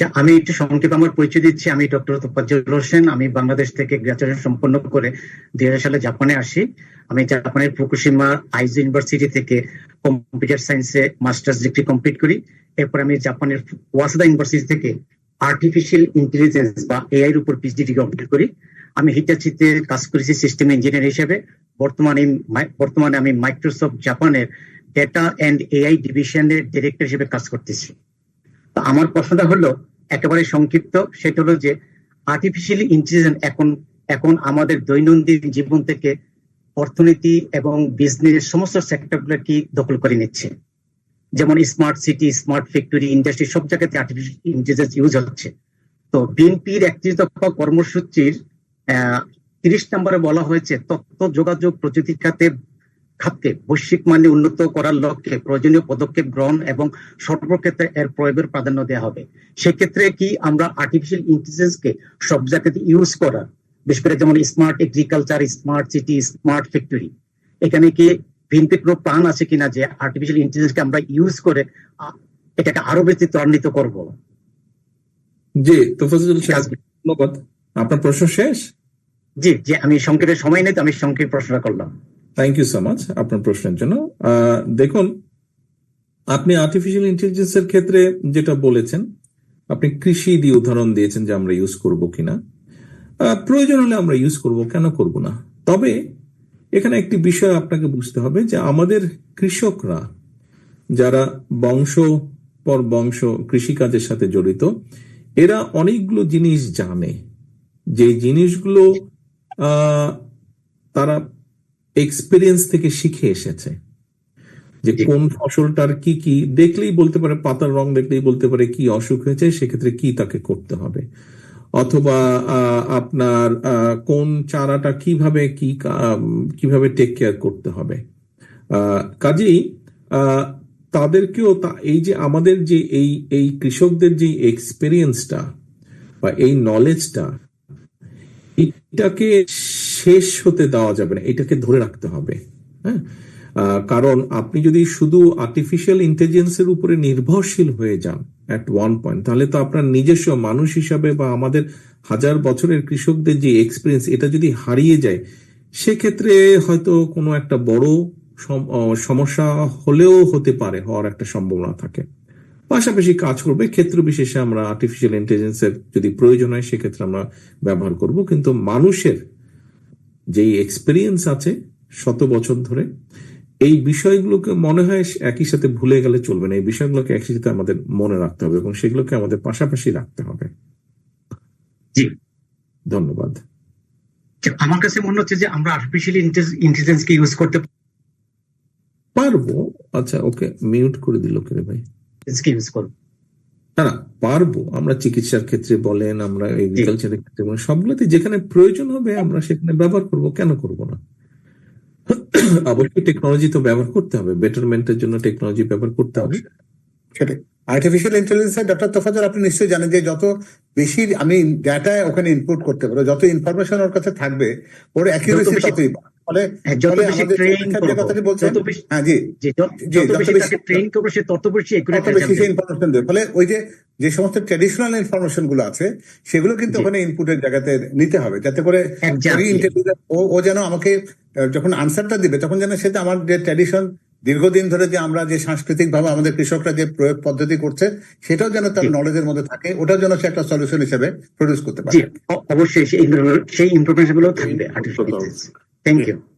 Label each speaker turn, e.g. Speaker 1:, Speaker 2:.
Speaker 1: আচ্ছা আমি একটু সংক্ষেপে আমার পরিচয় দিচ্ছি। আমি ডক্টর তোফাজ্জল হোসেন। আমি বাংলাদেশ থেকে গ্রাজুয়েশন সম্পন্ন করে দুই হাজার সালে জাপানে আসি। আমি জাপানের ফুকুশিমা আইজু ইউনিভার্সিটি থেকে কম্পিউটার সায়েন্সে মাস্টার্স ডিগ্রি কমপ্লিট করি। এরপর আমি জাপানের ওয়াসাদা ইউনিভার্সিটি থেকে আর্টিফিশিয়াল ইন্টেলিজেন্স বা এআই এর উপর পিএইচডি ডিগ্রি কমপ্লিট করি। আমি হিটাচিতে কাজ করেছি সিস্টেম ইঞ্জিনিয়ার হিসেবে। বর্তমানে বর্তমানে আমি মাইক্রোসফট জাপানের ডেটা এন্ড এআই ডিভিশনের ডিরেক্টর হিসেবে কাজ করতেছি। আমার প্রশ্নটা হলো একেবারে সংক্ষিপ্ত। সেটা হলো যে আর্টিফিশিয়াল ইন্টেলিজেন্স এখন এখন আমাদের দৈনন্দিন জীবন থেকে অর্থনীতি এবং বিজনেস সমস্ত সেক্টরগুলো কি দখল করে নিচ্ছে। যেমন smart city smart factory industry সব জায়গাতে আর্টিফিশিয়াল ইন্টেলিজেন্স ইউজ হচ্ছে। তো বিএনপির একত্রিশ দফা কর্মসূচির তিরিশ নম্বরে বলা হয়েছে, তথ্য, যোগাযোগ প্রযুক্তি খাতে খাতকে বৈশ্বিক মানে উন্নত করার লক্ষ্যে প্রয়োজনীয় পদক্ষেপ গ্রহণ এবং সর্বক্ষেত্রে এর প্রয়োগের প্রাধান্য দেওয়া হবে। সেক্ষেত্রে কি আমরা আর্টিফিশিয়াল ইন্টেলিজেন্সকে সব জায়গাতে ইউজ করা বিশেষ করে যেমন smart agriculture smart city smart factory এখানে কি বিএনপি কোনো প্ল্যান আছে কিনা যে আর্টিফিশিয়াল ইন্টেলিজেন্সকে আমরা ইউজ করে এটাকে আরও বেশি ত্বরান্বিত করব?
Speaker 2: জি তোফাজুল ধন্যবাদ। আপনার প্রশ্ন শেষ?
Speaker 1: জি জি আমি সংক্ষেপে সময় নেই তো আমি সংক্ষেপে প্রশ্নটা করলাম।
Speaker 2: থ্যাংক ইউ সো মাচ আপনার প্রশ্নের জন্য। দেখুন, আপনি আর্টিফিশিয়াল ইন্টেলিজেন্সের ক্ষেত্রে যেটা বলেছেন, আপনি কৃষি দিয়ে উদাহরণ দিয়েছেন যে আমরা ইউজ করব কিনা। প্রয়োজন হলে আমরা ইউজ করব, কেন করব না? তবে এখানে একটি বিষয় আপনাকে বুঝতে হবে যে আমাদের কৃষকরা, যারা বংশ পর বংশ কৃষিকাজের সাথে জড়িত, এরা অনেকগুলো জিনিস জানে। যে জিনিসগুলো তারা এক্সপিরিয়েন্স থেকে শিখে এসেছে। যে কোন ফসলটার কি কি দেখলেই বলতে পারে পাতার রং দেখলেই বলতে পারে কি অসুখ হয়েছে সেক্ষেত্রে কি তাকে করতে হবে? অথবা আপনার কোন চারাটা কীভাবে কি কীভাবে টেক কেয়ার করতে হবে? কাজেই তাদেরকেও তা এই যে আমাদের যে এই এই কৃষকদের যে এক্সপিরিয়েন্সটা বা এই নলেজটা এটাকে শেষ হতে দেওয়া যাবে না, এটাকে ধরে রাখতে হবে হ্যাঁ? কারণ আপনি যদি শুধু আর্টিফিশিয়াল ইন্টেলিজেন্সের উপরে নির্ভরশীল হয়ে যান অ্যাট ওয়ান পয়েন্ট তাহলে তো আপনার নিজস্ব মানুষ হিসাবে বা আমাদের হাজার বছরের কৃষকদের যে এক্সপিরিয়েন্স এটা যদি হারিয়ে যায়, সেক্ষেত্রে হয়তো কোনো একটা বড় সমস্যা হলেও হতে পারে, হওয়ার একটা সম্ভাবনা থাকে। পাশাপাশি কাজ করবে, ক্ষেত্র বিশেষে আমরা আর্টিফিশিয়াল ইন্টেলিজেন্সের যদি প্রয়োজন হয়, সেক্ষেত্রে আমরা ব্যবহার করব, কিন্তু মানুষের যেই এক্সপিরিয়েন্স আছে শত বছর ধরে এই বিষয়গুলোকে মনে হয় একই সাথে ভুলে গেলে চলবে না। এই বিষয়গুলোকে একই সাথে আমাদের মনে রাখতে হবে এবং সেগুলোকে আমাদের পাশাপাশি রাখতে হবে।
Speaker 1: জি।
Speaker 2: ধন্যবাদ।
Speaker 1: আমার কাছে মনে হচ্ছে যে আমরা আর্টিফিশিয়াল ইন্টেলিজেন্সকে ইউজ করতে
Speaker 2: পারব। আচ্ছা ওকে মিউট করে দিল কে ভাই?
Speaker 1: ইউজ করব।
Speaker 2: না না পারব। আমরা চিকিৎসার ক্ষেত্রে বলেন আমরা এগ্রিকালচারের ক্ষেত্রে বলেন সবগুলোতে যেখানে প্রয়োজন হবে আমরা সেখানে ব্যবহার করব কেন করব না? অবশ্যই টেকনোলজি তো ব্যবহার করতে হবে বেটারমেন্টের জন্য টেকনোলজি ব্যবহার করতে হবে।
Speaker 3: সেটাই। আর্টিফিশিয়াল ইন্টেলিজেন্স ডক্টর তোফাজল আপনি নিশ্চয়ই জানেন যে যত বেশি আমি ডাটা ওখানে ইনপুট করতে পারব যত ইনফরমেশন ওর কাছে থাকবে ওর অ্যাকিউরেসি ততই ফলে ফলে ওই যে যে সমস্ত ইনফরমেশনগুলো আছে সেগুলো কিন্তু ওখানে ইনপুটের জায়গাতে নিতে হবে যাতে করে ও যেন আমাকে যখন আনসারটা দিবে তখন যেন সেটা আমার যে ট্র্যাডিশন দীর্ঘদিন ধরে যে আমরা যে সাংস্কৃতিক ভাবে আমাদের কৃষকরা যে প্রয়োগ পদ্ধতি করছে সেটাও যেন তার নলেজের মধ্যে থাকে ওটাও যেন সে একটা সলিউশন হিসেবে প্রডিউস করতে পারে।
Speaker 1: অবশ্যই সেই ইনফরমেশনগুলো থাকবে থ্যাংক ইউ